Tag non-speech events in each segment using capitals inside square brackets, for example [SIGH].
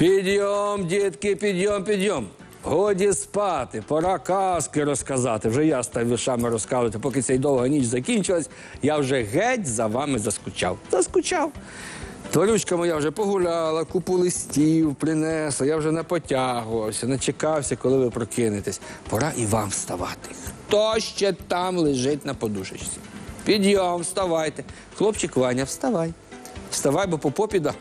Підйом, дітки, підйом, підйом. Годі спати, пора казки розказати. Вже я став віршами розказувати, поки ця довга ніч закінчилась, я вже геть за вами заскучав. Заскучав. Тварючка моя вже погуляла, купу листів принесла, я вже не потягувався, не чекався, коли ви прокинетесь. Пора і вам вставати. Хто ще там лежить на подушечці? Підйом, вставайте. Хлопчик Ваня, вставай. Вставай, бо по попі да.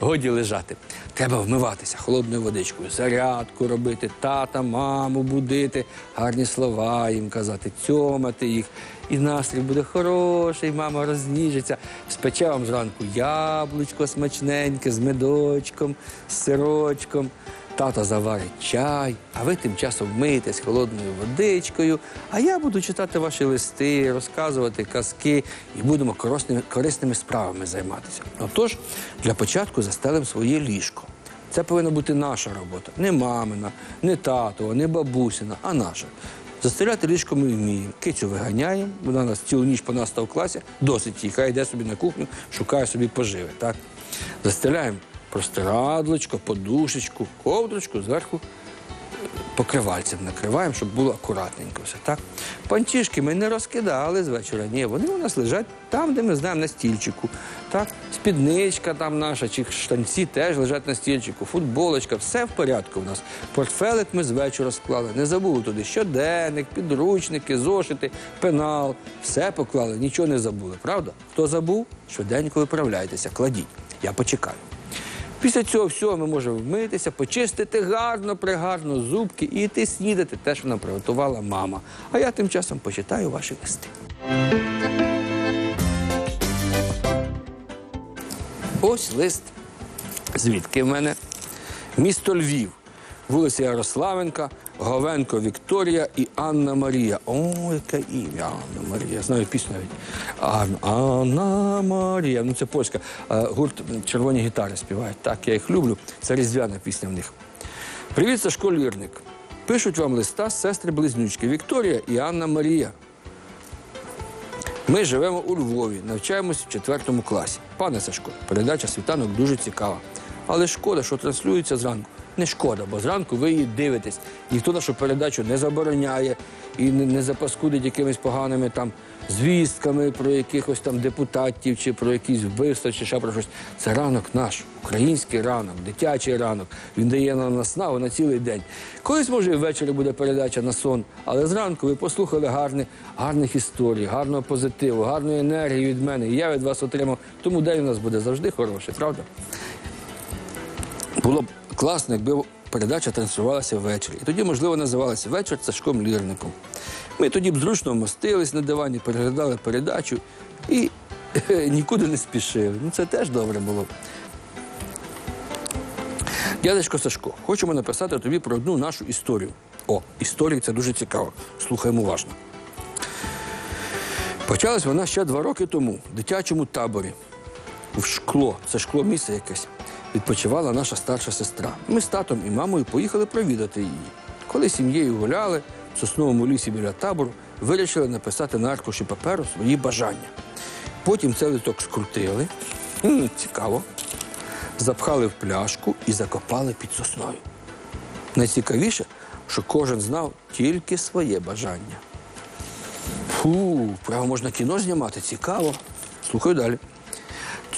Годі лежати. Треба вмиватися холодною водичкою, зарядку робити, тата, маму будити, гарні слова їм казати, цьомати їх. І настрій буде хороший, мама розніжиться. Спече вам зранку яблучко смачненьке з медочком, з сирочком. Тато заварить чай, а ви тим часом вмиєтесь холодною водичкою. А я буду читати ваші листи, розказувати казки і будемо корисними, корисними справами займатися. Отож, для початку застелимо своє ліжко. Це повинна бути наша робота. Не мамина, не татова, не бабусина, а наша. Застеляти ліжко ми вміємо. Кицю виганяємо, вона нас цілу ніч по нас в класі, досить їй, хай йде собі на кухню, шукає собі поживи. Так? Застеляємо простирадлочко, подушечку, ковдрочку, зверху покривальцем накриваємо, щоб було акуратненько все. Так? Панчішки ми не розкидали з вечора. Ні, вони у нас лежать там, де ми знаємо, на стільчику. Так? Спідничка там наша, чи штанці теж лежать на стільчику, футболочка, все в порядку у нас. Портфелик ми з вечора склали. Не забули туди щоденник, підручники, зошити, пенал. Все поклали, нічого не забули, правда? Хто забув, швиденько виправляйтеся, кладіть. Я почекаю. Після цього всього ми можемо вмитися, почистити гарно, пригарно зубки і йти снідати те, що нам приготувала мама. А я тим часом почитаю ваші листи. Ось лист. Звідки в мене? Місто Львів, вулиця Ярославенка, Говенко Вікторія і Анна Марія. О, яке ім'я Анна Марія. Знаю пісню навіть. Ан- Анна Марія. Ну це польська. А, Гурт червоні гітари співають. Так, я їх люблю. Це різдвяна пісня в них. Привіт, Сашко Лірник. Пишуть вам листа сестри-близнючки Вікторія і Анна Марія. Ми живемо у Львові, навчаємося в четвертому класі. Пане Сашко, передача світанок дуже цікава. Але шкода, що транслюється зранку. Не шкода, бо зранку ви її дивитесь. Ніхто нашу передачу не забороняє і не, запаскудить якимись поганими там звістками про якихось там депутатів, чи про якісь вбивства, чи ще про щось. Це ранок наш, український ранок, дитячий ранок. Він дає нам наснагу на цілий день. Колись, може, і ввечері буде передача на сон, але зранку ви послухали гарні, гарних історій, гарного позитиву, гарної енергії від мене. І я від вас отримав. Тому день у нас буде завжди хороший, правда? Було б класно, якби передача транслювалася ввечері. І тоді, можливо, називалася вечір Сашком Лірником. Ми тоді б зручно вмостились на дивані, переглядали передачу і [LAUGHS] нікуди не спішили. Ну, це теж добре було. Дядечко Сашко, хочемо написати тобі про одну нашу історію. О, історія це дуже цікаво. Слухаємо уважно. Почалась вона ще два роки тому в дитячому таборі. В шкло, це шкло місце якесь. Відпочивала наша старша сестра. Ми з татом і мамою поїхали провідати її. Коли сім'єю гуляли в сосновому лісі біля табору, вирішили написати на аркуші паперу свої бажання. Потім цей листок скрутили, м, цікаво, запхали в пляшку і закопали під сосною. Найцікавіше, що кожен знав тільки своє бажання. Фу, право можна кіно знімати, цікаво. Слухаю далі.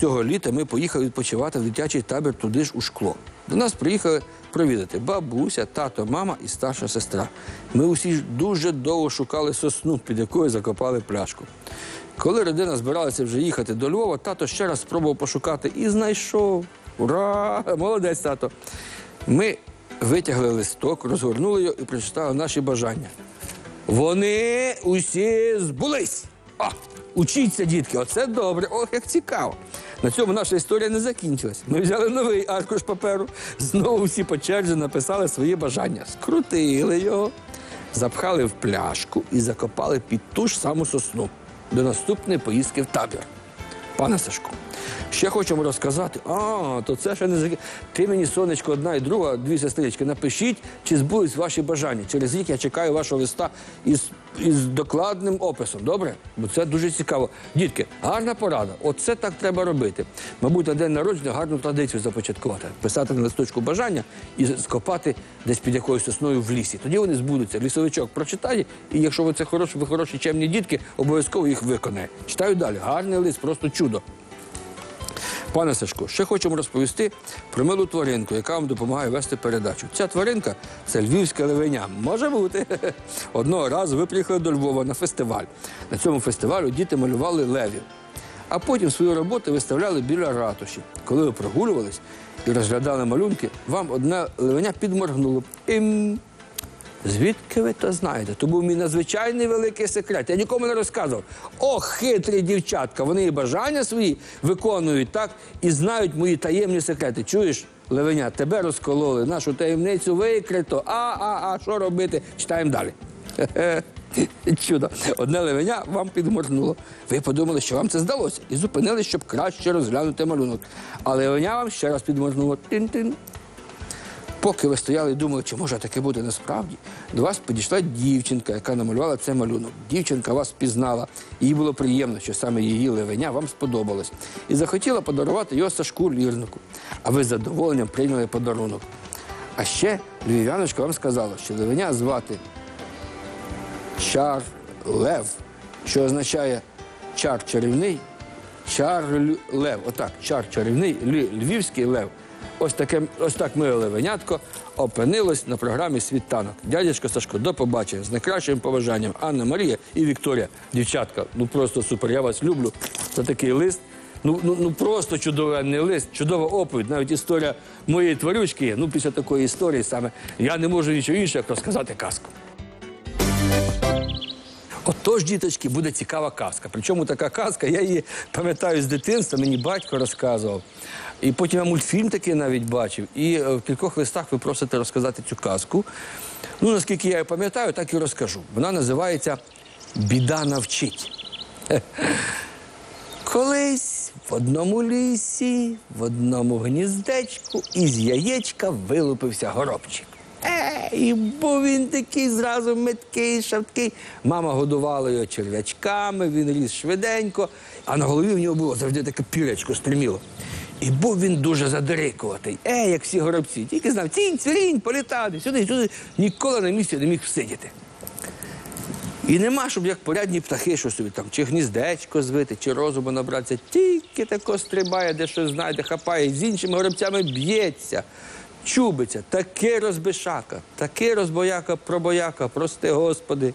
Цього літа ми поїхали відпочивати в дитячий табір туди ж у шкло. До нас приїхали провідати бабуся, тато, мама і старша сестра. Ми усі дуже довго шукали сосну, під якою закопали пляшку. Коли родина збиралася вже їхати до Львова, тато ще раз спробував пошукати і знайшов. Ура! Молодець, тато. Ми витягли листок, розгорнули його і прочитали наші бажання. Вони усі збулись. А, учіться, дітки, оце добре. Ох, як цікаво. На цьому наша історія не закінчилась. Ми взяли новий аркуш паперу, знову всі по черзі написали свої бажання, скрутили його, запхали в пляшку і закопали під ту ж саму сосну до наступної поїздки в табір. Пане Сашко, Ще хочемо розказати. А, то це ще не зак... Ти мені, сонечко, одна і друга, дві сестрички, напишіть, чи збулись ваші бажання. Через рік я чекаю вашого листа із, із докладним описом. Добре? Бо це дуже цікаво. Дітки, гарна порада. Оце так треба робити. Мабуть, на день народження гарну традицію започаткувати. Писати на листочку бажання і скопати десь під якоюсь сосною в лісі. Тоді вони збудуться. Лісовичок прочитає, і якщо ви це хороші, ви хороші чемні дітки, обов'язково їх виконає. Читаю далі. Гарний лист, просто чудо. Пане Сашко, ще хочемо розповісти про милу тваринку, яка вам допомагає вести передачу. Ця тваринка це львівська левеня. Може бути. [LAUGHS] Одного разу ви приїхали до Львова на фестиваль. На цьому фестивалю діти малювали левів. А потім свою роботу виставляли біля ратуші. Коли ви прогулювались і розглядали малюнки, вам одне левеня підморгнуло. Ім. Звідки ви то знаєте? То був мій надзвичайний великий секрет. Я нікому не розказував. О, хитрі дівчатка! Вони і бажання свої виконують так і знають мої таємні секрети. Чуєш, Левеня, тебе розкололи, нашу таємницю викрито. А, а, а, що робити? Читаємо далі. [LAUGHS] Чудо. Одне левеня вам підморгнуло. Ви подумали, що вам це здалося, і зупинились, щоб краще розглянути малюнок. А левеня вам ще раз підморгнуло. Тин-тин. Поки ви стояли і думали, чи може таке буде насправді, до вас підійшла дівчинка, яка намалювала цей малюнок. Дівчинка вас впізнала. Їй було приємно, що саме її левеня вам сподобалось. І захотіла подарувати його Сашку лірнику. А ви з задоволенням прийняли подарунок. А ще львів'яночка вам сказала, що левеня звати Чар Лев, що означає чар чарівний, чар лев. Отак, чар чарівний, львівський лев. Ось таке, ось так моє левенятко опинилось на програмі Світанок. Дядечко Сашко, до побачення. З найкращим побажанням Анна Марія і Вікторія. Дівчатка, ну просто супер. Я вас люблю. Це такий лист. Ну, ну, ну просто чудовий лист, чудова оповідь. Навіть історія моєї тварючки. Ну, після такої історії саме я не можу нічого іншого, як розказати казку. Отож, діточки, буде цікава казка. Причому така казка, я її пам'ятаю з дитинства, мені батько розказував. І потім я мультфільм такий навіть бачив. І е, в кількох листах ви просите розказати цю казку. Ну, наскільки я її пам'ятаю, так і розкажу. Вона називається Біда навчить. [LAUGHS] Колись в одному лісі, в одному гніздечку із яєчка вилупився горобчик. Е, і був він такий зразу меткий, шавткий. Мама годувала його черв'ячками, він ріс швиденько, а на голові в нього було завжди таке пірячко стриміло. І був він дуже задирикуватий. Е, як всі горобці. Тільки знав, цінь, цвірінь, політати, сюди, сюди. Ніколи на місці не міг всидіти. І нема, щоб як порядні птахи, що собі там, чи гніздечко звити, чи розуму набратися. Тільки тако стрибає, де щось знайде, хапає, з іншими горобцями б'ється, чубиться. Такий розбишака, такий розбояка, пробояка, прости господи.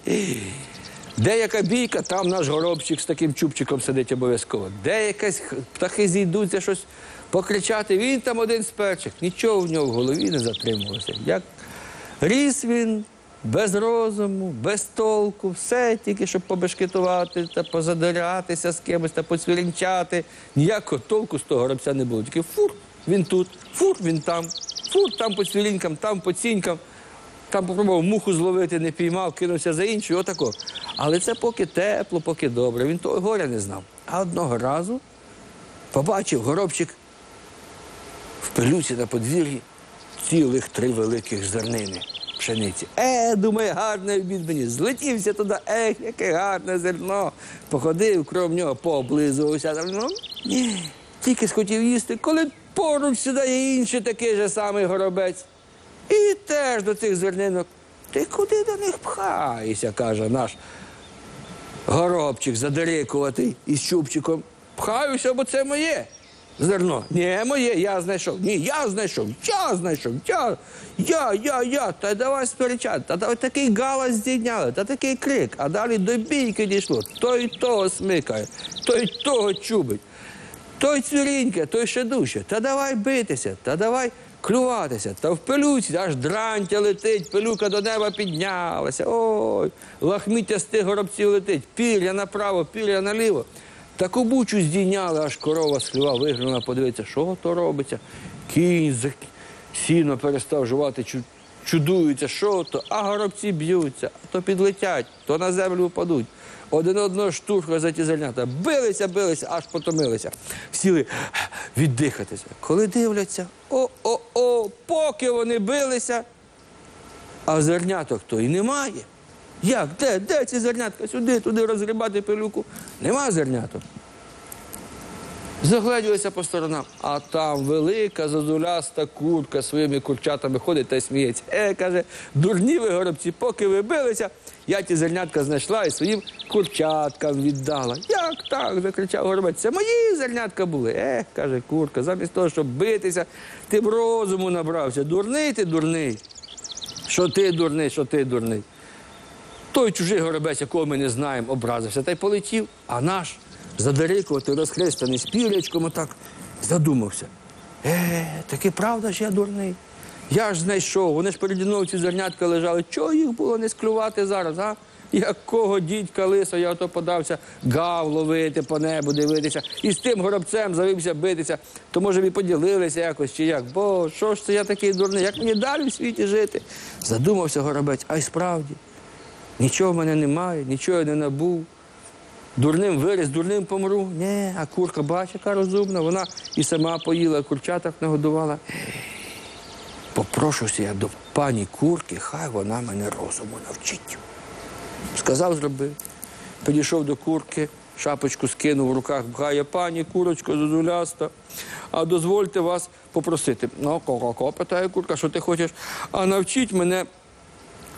Де яка бійка, там наш горобчик з таким чубчиком сидить обов'язково. Де якась птахи зійдуться щось покричати, він там один з перших. Нічого в нього в голові не затримувалося. Як ріс він без розуму, без толку, все тільки щоб побешкетувати та позадирятися з кимось та поцвірінчати. Ніякого толку з того горобця не було. Тільки фур, він тут, фур, він там, фур, там по цвірінькам, там по цінькам. Там попробував муху зловити, не піймав, кинувся за іншу, отако. Але це поки тепло, поки добре. Він того горя не знав. А одного разу побачив горобчик в пилюці на подвір'ї цілих три великих зернини пшениці. Е, думає, гарний обід мені. Злетівся туди, ех, яке гарне зерно. Походив, кров нього пооблизувався. Ну, ні, тільки схотів їсти, коли поруч сідає інший такий же самий горобець. І теж до цих зернинок. Ти куди до них пхаєшся, каже наш горобчик задирикуватий із чубчиком. Пхаюся, бо це моє. Зерно. Ні, моє, я знайшов. Ні, я знайшов, я знайшов, я, я, я, я. Та давай сперечати. Та давай такий галас здійняли, та такий крик. А далі до бійки дійшло. Той того смикає, той того чубить. Той цвіріньке, той ще дужче. Та давай битися, та давай клюватися. Та в пилюці аж дрантя летить, пилюка до неба піднялася. Ой, лахміття з тих горобців летить, пір'я направо, пір'я наліво. Таку бучу здійняли, аж корова з хліва вигнала, подивитися, що то робиться. Кінь за сіно перестав жувати, чудуються, що то, а горобці б'ються, то підлетять, то на землю впадуть. Один одного штурхали за ті зернята. Билися, билися, аж потомилися. Сіли віддихатися. Коли дивляться, о-о-о, поки вони билися, а зерняток то і немає. Як? Де? Де ці зернятка? Сюди, туди розгрібати пилюку. Нема зерняток. Загледілися по сторонам, а там велика зозуляста курка своїми курчатами ходить та й сміється. Е, каже, дурні ви горобці, поки ви билися, я ті зернятка знайшла і своїм курчаткам віддала. Як так? закричав горобець. Це мої зернятка були. Ех, каже курка, замість того, щоб битися, ти б розуму набрався. Дурний ти дурний. Що ти дурний, що ти дурний. Той чужий горобець, якого ми не знаємо, образився та й полетів, а наш задерикувати, розхристаний з отак задумався. Е, таки правда ж я дурний. Я ж знайшов, вони ж переді мною ці зернятка лежали. Чого їх було не склювати зараз, а? Якого дідька лиса, я ото подався гав ловити по небу, дивитися. І з тим горобцем завився битися. То може б і поділилися якось чи як. Бо що ж це я такий дурний? Як мені далі в світі жити? Задумався горобець, а й справді. Нічого в мене немає, нічого я не набув. Дурним виріс, дурним помру. Ні, а курка, бач, яка розумна, вона і сама поїла, курчаток нагодувала. Попрошуся я до пані курки, хай вона мене розуму навчить. Сказав, зробив. Підійшов до курки, шапочку скинув в руках, бгає, пані курочко зозуляста. А дозвольте вас попросити. Ну, ко-ко-ко, питає курка, що ти хочеш? А навчіть мене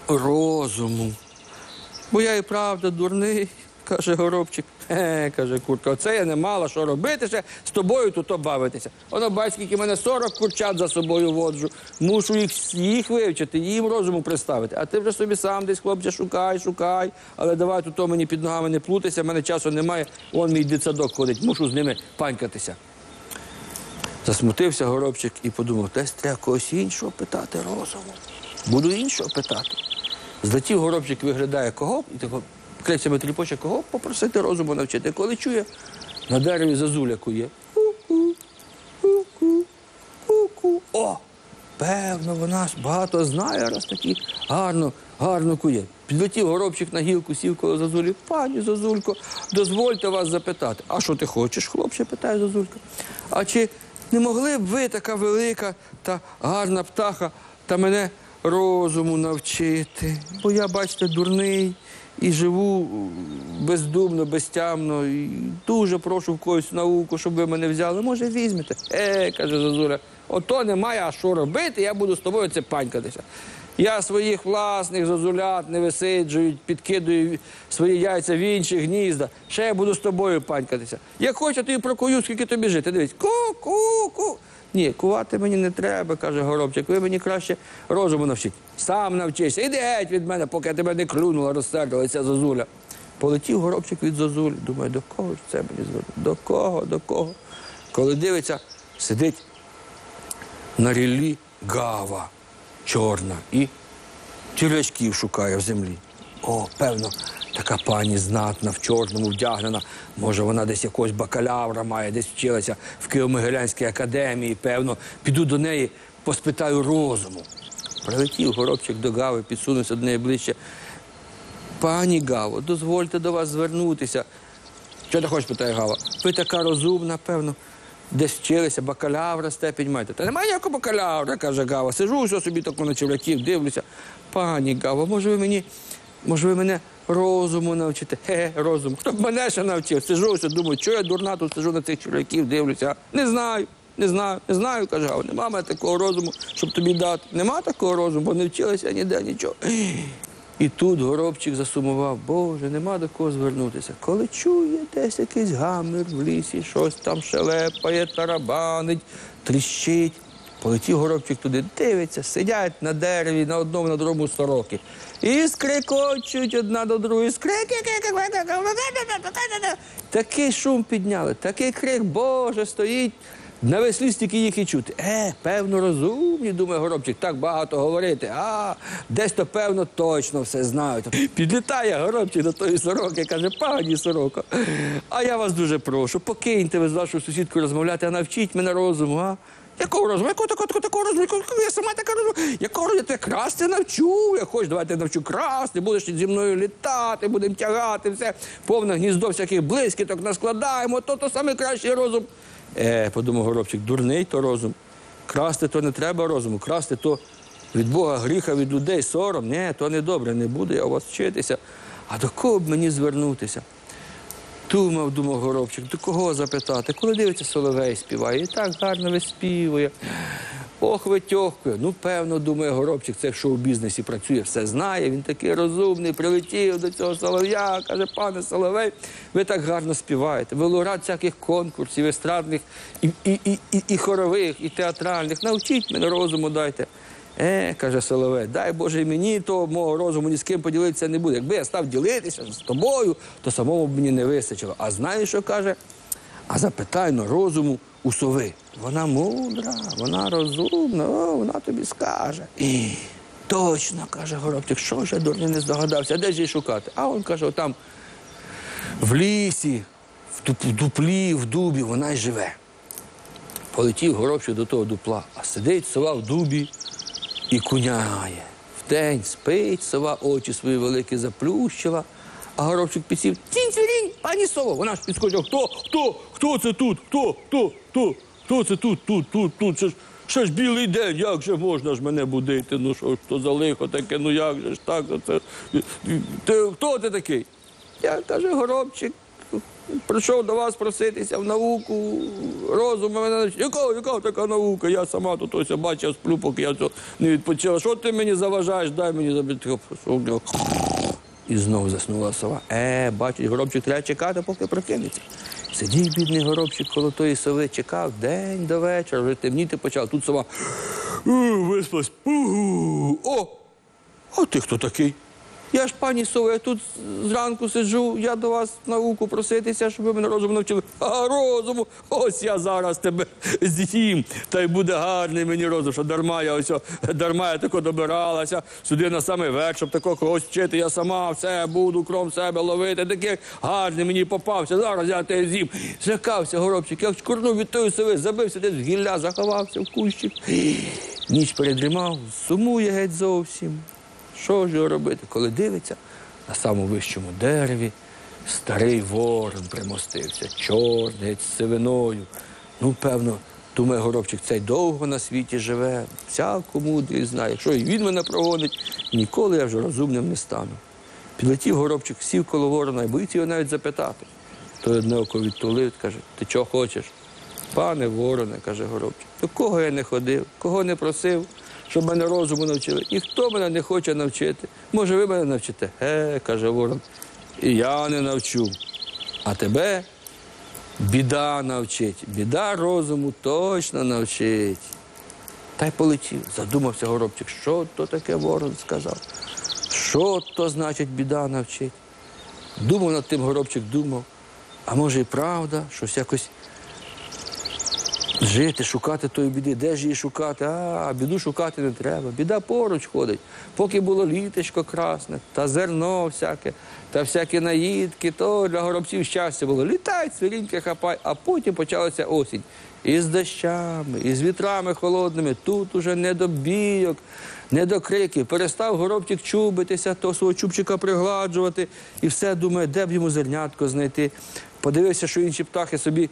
розуму. Бо я і правда дурний, каже горобчик. Е, каже курка, оце я не мала що робити ще з тобою тут бавитися. Воно бач, скільки мене 40 курчат за собою воджу. Мушу їх, їх вивчити, їм розуму приставити. А ти вже собі сам десь, хлопче, шукай, шукай. Але давай тут то мені під ногами не плутайся, мене часу немає. Вон мій дитсадок ходить, мушу з ними панькатися. Засмутився горобчик і подумав, десь треба когось іншого питати розуму. Буду іншого питати. Злетів горобчик виглядає кого і тако крицями тріпоче, кого попросити розуму навчити. Коли чує, на дереві зазуля кує. О! Певно, вона ж багато знає, раз таки гарно, гарно кує. Підлетів горобчик на гілку, сів коло зазулі. Пані Зазулько, дозвольте вас запитати. А що ти хочеш, хлопче? питає Зазулька. А чи не могли б ви така велика та гарна птаха та мене розуму навчити? Бо я, бачите, дурний і живу бездумно, безтямно. І дуже прошу в когось науку, щоб ви мене взяли. Може, візьмете? Е, каже Зазуля, ото немає, а що робити, я буду з тобою це панькатися. Я своїх власних зозулят не висиджую, підкидую свої яйця в інші гнізда. Ще я буду з тобою панькатися. Як хочу, тобі прокую, скільки тобі жити. Дивись, ку-ку-ку. Ні, кувати мені не треба, каже горобчик. Ви мені краще розуму навчіть. Сам навчися. Іди геть від мене, поки я тебе не клюнула, розсердилася зозуля. Полетів горобчик від зозулі. Думаю, до кого ж це мені звернути? До кого, до кого? Коли дивиться, сидить на ріллі гава чорна і черв'ячків шукає в землі. О, певно, така пані знатна, в чорному вдягнена. Може, вона десь якогось бакалавра має, десь вчилася в Києво-Могилянській академії. Певно, піду до неї, поспитаю розуму. Прилетів горобчик до Гави, підсунувся до неї ближче. Пані Гаво, дозвольте до вас звернутися. Що ти хочеш, питає Гава? Ви така розумна, певно. Десь вчилися, бакалавра степінь маєте. Та немає ніякого бакалавра, каже Гава. Сижу все собі таку на черв'яків, дивлюся. Пані Гава, може ви мені, може ви мене розуму навчите? Хе, розум. Хто б мене ще навчив? Сижу, все думаю, що я дурна тут сижу на цих черв'яків, дивлюся. Не знаю, не знаю, не знаю, каже Гава. Нема мене такого розуму, щоб тобі дати. Нема такого розуму, бо не вчилася ніде нічого. І тут горобчик засумував, Боже, нема до кого звернутися. Коли чує десь якийсь гамір в лісі, щось там шелепає, тарабанить, тріщить. Полетів горобчик туди, дивиться, сидять на дереві на одному, на другому сороки. І скрикочуть одна до другої. Скрики. Такий шум підняли, такий крик, Боже, стоїть. На весь ліс тільки їх і чути. Е, певно, розумні, думає горобчик, так багато говорити. А, десь то, певно, точно все знають. Підлітає горобчик до тої сороки, каже, пані сорока. А я вас дуже прошу, покиньте ви з вашою сусідкою розмовляти, а навчіть мене розуму, а? Якого розуму? Якого такого, такого, такого розуму? Я сама така розуму. Якого розуму? Я красти навчу. Я хочу, давайте навчу красти, будеш зі мною літати, будемо тягати, все. Повне гніздо всяких блискіток наскладаємо, то то саме кращий розум. Е, подумав горобчик, дурний то розум. Красти то не треба розуму, красти то від Бога гріха, від людей сором. Ні, то не добре, не буду я у вас вчитися. А до кого б мені звернутися? Думав, думав горобчик, до кого запитати? Коли дивиться, соловей співає, і так гарно виспівує. Ох, витьохкує. Ну, певно, думає горобчик, це якщо у бізнесі працює, все знає. Він такий розумний, прилетів до цього солов'я, каже, пане Соловей, ви так гарно співаєте. Ви лауреат всяких конкурсів, естрадних, і, і, і, і, і хорових, і театральних. Навчіть мене розуму дайте. Е, каже Соловей, дай Боже і мені то мого розуму ні з ким поділитися не буде. Якби я став ділитися з тобою, то самому б мені не вистачило. А знаєш, що каже? А запитай на розуму у сови. Вона мудра, вона розумна, о, вона тобі скаже. І точно, каже Горобчик, що ж я дурний не здогадався, де ж її шукати? А він каже, отам в лісі, в дуплі, в дубі, вона й живе. Полетів горобчик до того дупла, а сидить сова в дубі і куняє. Вдень спить, сова очі свої великі заплющила, а горобчик підсів цінь цвірінь, пані сово. Вона ж підскочила. Хто? Хто? Хто це тут? Хто? Хто? Хто? Хто це тут? Тут, тут, тут? Це ж, ще ж білий день, як же можна ж мене будити? Ну що ж то за лихо таке, ну як же ж так? Оце? Ти, хто ти такий? Я каже, горобчик. Прийшов до вас проситися в науку, розум мене. навчив». Якого, якого така наука? Я сама тут ось бачив, сплю, поки я не відпочила. Що ти мені заважаєш? Дай мені забити. І знову заснула сова. Е, бачить, горобчик треба чекати, поки прокинеться. Сидів бідний горобчик коло тої сови, чекав день до вечора, вже темніти почав. Тут сова. «У, Виспалась. О! А ти хто такий? Я ж пані Сово, я тут зранку сиджу, я до вас науку проситися, щоб ви мене розуму навчили. А розуму, ось я зараз тебе з'їм, та й буде гарний мені розум, що дарма я ось дарма я тако добиралася сюди на самий верх, щоб такого когось вчити. Я сама все буду кром себе ловити. Такий гарний мені попався. Зараз я тебе з'їм. Злякався горобчик, як чкурнув від тої сови, забився десь в гілля, заховався в кущик. Ніч передрімав, сумує геть зовсім. Що ж його робити, коли дивиться на самому вищому дереві старий ворон примостився, чорний, з сивиною. Ну, певно, думає горобчик, цей довго на світі живе, всяку мудрість знає. Якщо і він мене прогонить, ніколи я вже розумним не стану. Підлетів горобчик, сів коло ворона і боїться його навіть запитати. Той одне око відтулив, каже, ти чого хочеш? Пане вороне, каже горобчик, до кого я не ходив, кого не просив, щоб мене розуму навчили. І хто мене не хоче навчити? Може, ви мене навчите? Е, каже ворон. І я не навчу. А тебе біда навчить. Біда розуму точно навчить. Та й полетів. Задумався горобчик, що то таке ворон сказав. Що то значить біда навчить? Думав над тим горобчик, думав. А може і правда, щось якось жити, шукати тої біди. Де ж її шукати? А, біду шукати не треба. Біда поруч ходить. Поки було літочко красне, та зерно всяке, та всякі наїдки, то для горобців щастя було. Літай, свиріньки хапай, а потім почалася осінь. І з дощами, і з вітрами холодними. Тут уже не до бійок, не до криків. Перестав горобчик чубитися, то свого чубчика пригладжувати. І все думає, де б йому зернятко знайти. Подивився, що інші птахи собі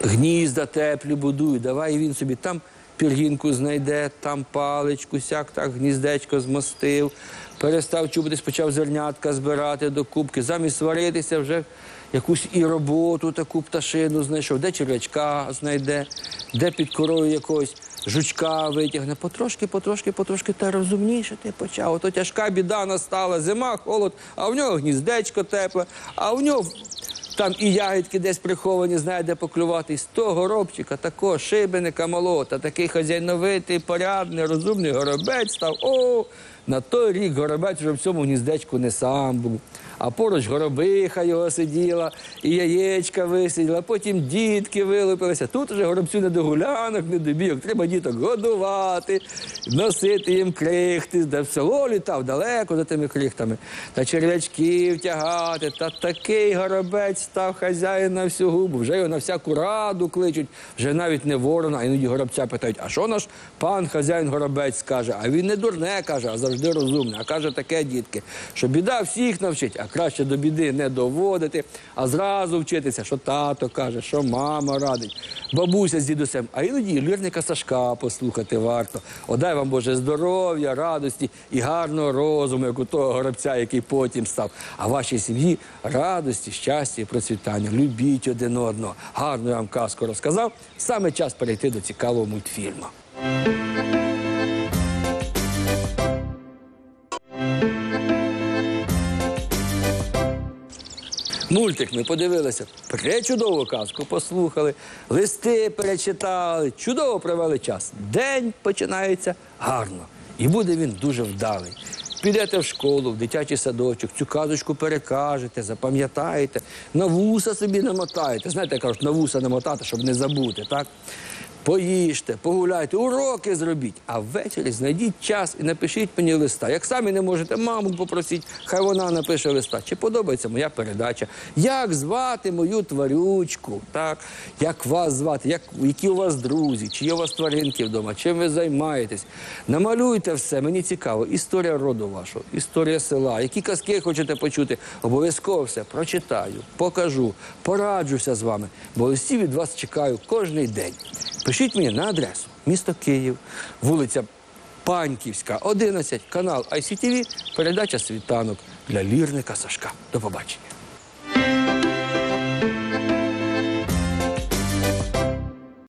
гнізда теплі будують, давай він собі там пір'їнку знайде, там паличку, сяк так гніздечко змостив, перестав чубитись, почав зернятка збирати до кубки, замість сваритися вже якусь і роботу, таку пташину знайшов, де черв'ячка знайде, де під корою якогось жучка витягне. Потрошки, потрошки, потрошки та розумніше ти почав. Ото тяжка біда настала, зима, холод, а в нього гніздечко тепле, а в нього там і ягідки десь приховані, знає, де поклювати. І з того горобчика, такого шибеника молота, такий хазяйновитий, порядний, розумний горобець став. О, на той рік горобець вже в цьому гніздечку не сам був. А поруч горобиха його сиділа, і яєчка висиділа, потім дітки вилупилися. Тут уже горобцю не до гулянок, не до бійок. Треба діток годувати, носити їм крихти. Де в село літав далеко за тими крихтами. Та черв'ячків тягати. Та такий горобець став хазяїн на всю губу, вже його на всяку раду кличуть, вже навіть не ворона, а іноді горобця питають, а що наш пан хазяїн горобець скаже? А він не дурне каже, а завжди розумне. А каже таке, дітки, що біда всіх навчить, краще до біди не доводити, а зразу вчитися, що тато каже, що мама радить, бабуся з дідусем, а іноді лірника Сашка послухати варто. Одай вам Боже здоров'я, радості і гарного розуму, як у того горобця, який потім став. А вашій сім'ї радості, щастя і процвітання. Любіть один одного. Гарну я вам казку розказав. Саме час перейти до цікавого мультфільму. Мультик ми подивилися, пречудову казку послухали, листи перечитали, чудово провели час. День починається гарно. І буде він дуже вдалий. Підете в школу, в дитячий садочок, цю казочку перекажете, запам'ятаєте, на вуса собі намотаєте. Знаєте, кажуть, на вуса намотати, щоб не забути, так? Поїжте, погуляйте, уроки зробіть, а ввечері знайдіть час і напишіть мені листа. Як самі не можете, маму попросіть, хай вона напише листа. Чи подобається моя передача? Як звати мою тварючку? Так? Як вас звати? Як, які у вас друзі? Чи є у вас тваринки вдома? Чим ви займаєтесь? Намалюйте все, мені цікаво. Історія роду вашого, історія села, які казки хочете почути. Обов'язково все прочитаю, покажу, пораджуся з вами, бо листів від вас чекаю кожний день. Пишіть мені на адресу місто Київ, вулиця Паньківська, 11, канал ICTV, передача світанок для лірника Сашка. До побачення.